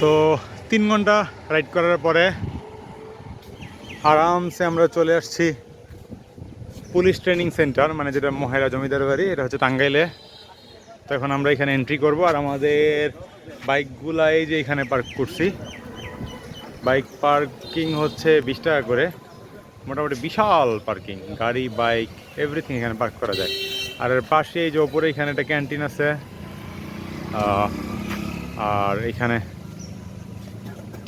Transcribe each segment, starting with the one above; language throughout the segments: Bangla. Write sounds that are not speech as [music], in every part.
তো তিন ঘণ্টা রাইড করার পরে আরামসে আমরা চলে আসছি পুলিশ ট্রেনিং সেন্টার মানে যেটা মহেরা জমিদার বাড়ি, এটা হচ্ছে টাঙ্গাইলে। তো এখন আমরা এখানে এন্ট্রি করব আর আমাদের বাইকগুলা এই যে এখানে পার্ক করছি। বাইক পার্কিং হচ্ছে বিশ টাকা করে। মোটামুটি বিশাল পার্কিং গাড়ি, বাইক এভরিথিং এখানে পার্ক করা যায়। আর এর পাশে যে ওপরে এখানে একটা ক্যান্টিন আছে। আর এখানে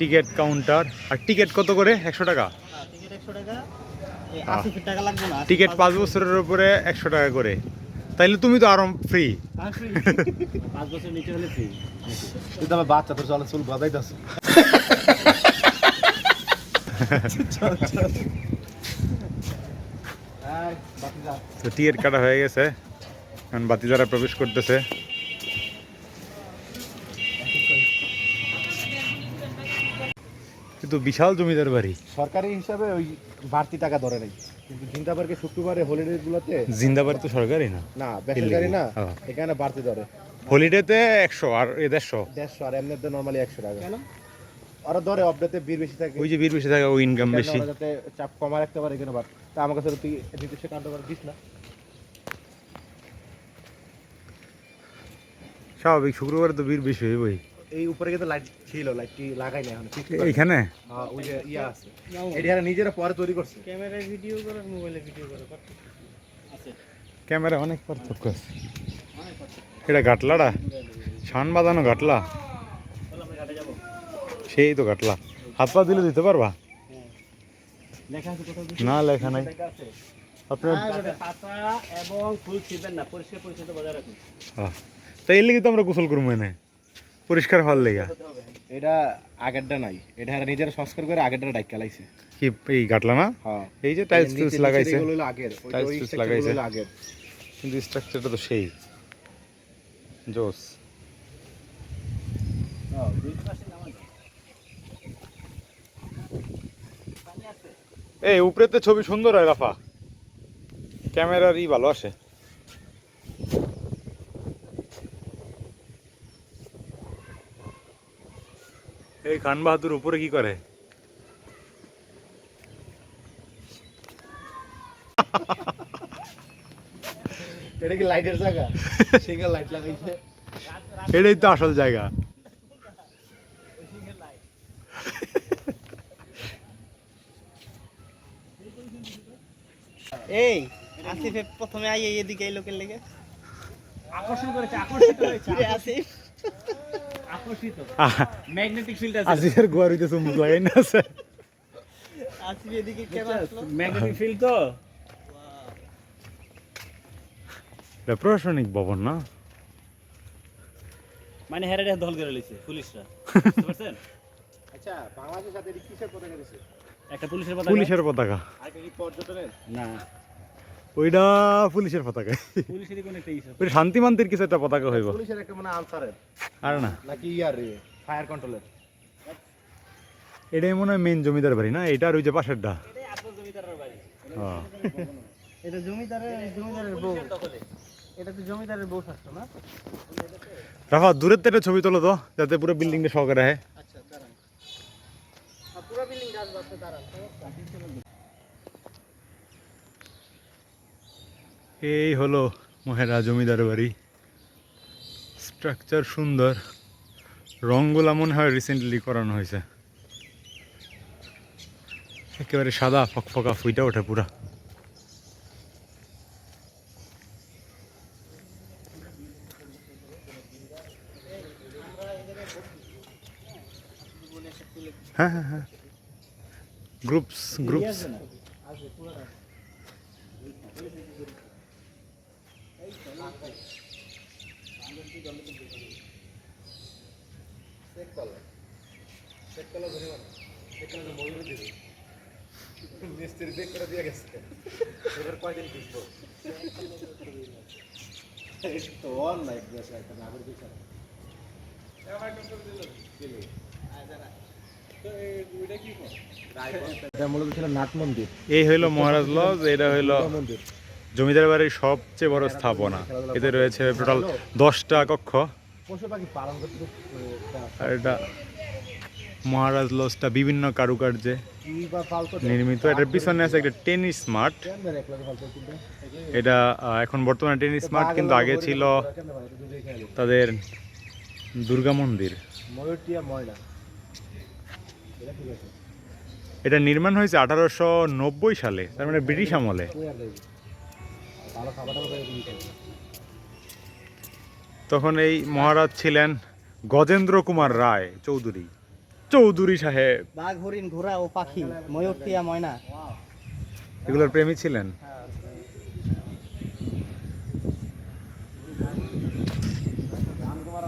টিকিট কাউন্টার। আর টিকিট কত করে? একশো টাকা? টিকিট হ্যাঁ। পাঁচ বছরের উপরে একশো টাকা করে। তাইলে তুমি তো আরও ফ্রি [laughs] পাঁচ বছর নিচে হলে ফ্রি কিন্তু আমার বাচ্চা চলে চুল দাস [laughs] তো টিকিট কাটা হয়ে গেছে। এখন বাতিদারা প্রবেশ করতেছে। কিন্তু বিশাল জমিদার বাড়ি। সরকারি হিসাবে ওই বাড়তি টাকা ধরে নাই। কিন্তু জিন্দাবারকে শুক্রবারে হলিডে গুলোতে জিন্দাবাড়ি তো সরকারি না। না বেসরকারি না হ্যাঁ। এখানে বাড়তি ধরে। হলিডেতে একশো আর এ দেড়শো। দেড়শো আর এমনিতে নর্মালি একশো টাকা। ওরা ধরে অপডেতে বীর বেশি থাকে। ওই যে বীর বেশি থাকে ওই ইনকাম বেশি। যাতে চাপ কমা রাখতে পারে এখানে বাড় তা আমার কাছে তুই নির্দিষ্ট কাণ্ড করে দিস না। স্বাভাবিক শুক্রবার তো বীর বেশি হইবই। এই উপরে কিন্তু লাইট ছিল লাইটটি লাগাই না এখন এইখানে ওই যে ইয়া আছে। এটা নিজেরা পরে তৈরি করছে। ক্যামেরায় ভিডিও করে মোবাইলে ভিডিও করে আছে। ক্যামেরা অনেক পার্থক্য আছে। এটা গাটলাটা? শান বাঁধানো গাটলা? সেই তো গাটলা। হাত পা দিলে দিতে পারবা? লেখা আছে কোথাও না লেখা নাই। আপনার পাতা এবং ফুল ছিবেন না পরিষ্কার পরিচ্ছন্ন বজায় রাখুন। তাই এর লেগে তো আমরা গোসল করব এনে। পরিষ্কার হওয়ার লেগা। এটা আগেরটা নাই। এটা এরা নিজেরা সংস্কার করে আগেরটা ডাইক চালাইছে কি এই গাটলা না? হ্যাঁ। এই যে টাইলস টাইলস লাগাইছে। এগুলো হলো আগের ওই- Tiles টুলস লাগাইছে। কিন্তু স্ট্রাকচারটা তো সেই। জোস। এই উপরেতে ছবি সুন্দর হয় রাফা ক্যামেরার ই ভালো আসে। এই খান বাহাদুর উপরে কি করে? এটা কি লাইটের জায়গা? সেখানে লাইট লাগাইছে। এটাই তো আসল জায়গা। এই আসিফে প্রথমে আই এদিকে এই লোকের লেগে? আকর্ষণ করেছে আকর্ষিত হয়েছে আসিফ। আকর্ষিত। ম্যাগনেটিক ফিল্ড আছে। আজিকের গোয়ার হইতে চুম্বুক লাগাই না আছে। আসিফ এদিকে কেন আসলো ম্যাগনেটিক ফিল্ড তো। এটা প্রশাসনিক ভবন না? মানে হেরাডে দল করে লইছে পুলিশরা। বুঝতে পারছেন? আচ্ছা বাংলাদেশের সাথে কিসের পতাকা দিছে? একটা পুলিশের পতাকা। পুলিশের পতাকা। আর কি পর্যটনের? না। ওইটা পুলিশের পতাকা। পুলিশেরই কোন একটা ইস্যু ওইটা শান্তি মান্তির কিছু একটা পতাকা হইব। পুলিশের একটা মানে আনসারের। আর না। নাকি ইয়ার ফায়ার কন্ট্রোলের। এটাই মনে হয় মেন জমিদার বাড়ি না? এটা আর ওই যে পাশেরটা এটাই আপনার জমিদারের বাড়ি। হ্যাঁ। এটা জমিদারের জমিদারের বউ। এটা তো জমিদারের বউ থাকতো না? রাফা দূরের থেকে ছবি তোলো তো যাতে পুরো বিল্ডিংটা সহকারে হয়। আচ্ছা পুরো বিল্ডিং গাছ বাড়তে দাঁড়ান। এই হলো মহেরা জমিদার বাড়ি। স্ট্রাকচার সুন্দর। রংগুলা মনে হয় রিসেন্টলি করানো হয়েছে। একেবারে সাদা ফকফকা ফুইটা ওঠে পুরা। হ্যাঁ হ্যাঁ হ্যাঁ। গ্রুপস গ্রুপস মিস্ত্রি চেক করে দিয়ে গেছে এবার কয়দিন টিকবো তো অন লাইক দেশে একটা নাগরিক বিচার এটা মূলত ছিল নাট মন্দির। এই হইল মহারাজ লজ এটা হইল মন্দির। জমিদার বাড়ির সবচেয়ে বড় স্থাপনা। এতে রয়েছে টোটাল দশটা কক্ষ। আর এটা মহারাজ লজটা বিভিন্ন কারুকার্যে নির্মিত। এটার পিছনে আছে একটা টেনিস মাঠ। এটা এখন বর্তমানে টেনিস মাঠ, কিন্তু আগে ছিল তাদের দুর্গা মন্দির। এটা নির্মাণ হয়েছে আঠারোশো নব্বই সালে, তার মানে ব্রিটিশ আমলে। ভালো খাবার দাবার করে তুমি তখন এই মহারাজ ছিলেন গজেন্দ্র কুমার রায় চৌধুরী। চৌধুরী সাহেব। বাঘ হরিণ ঘোড়া ও পাখি ময়ূর টিয়া ময়না। এগুলোর প্রেমী ছিলেন? রামকুমার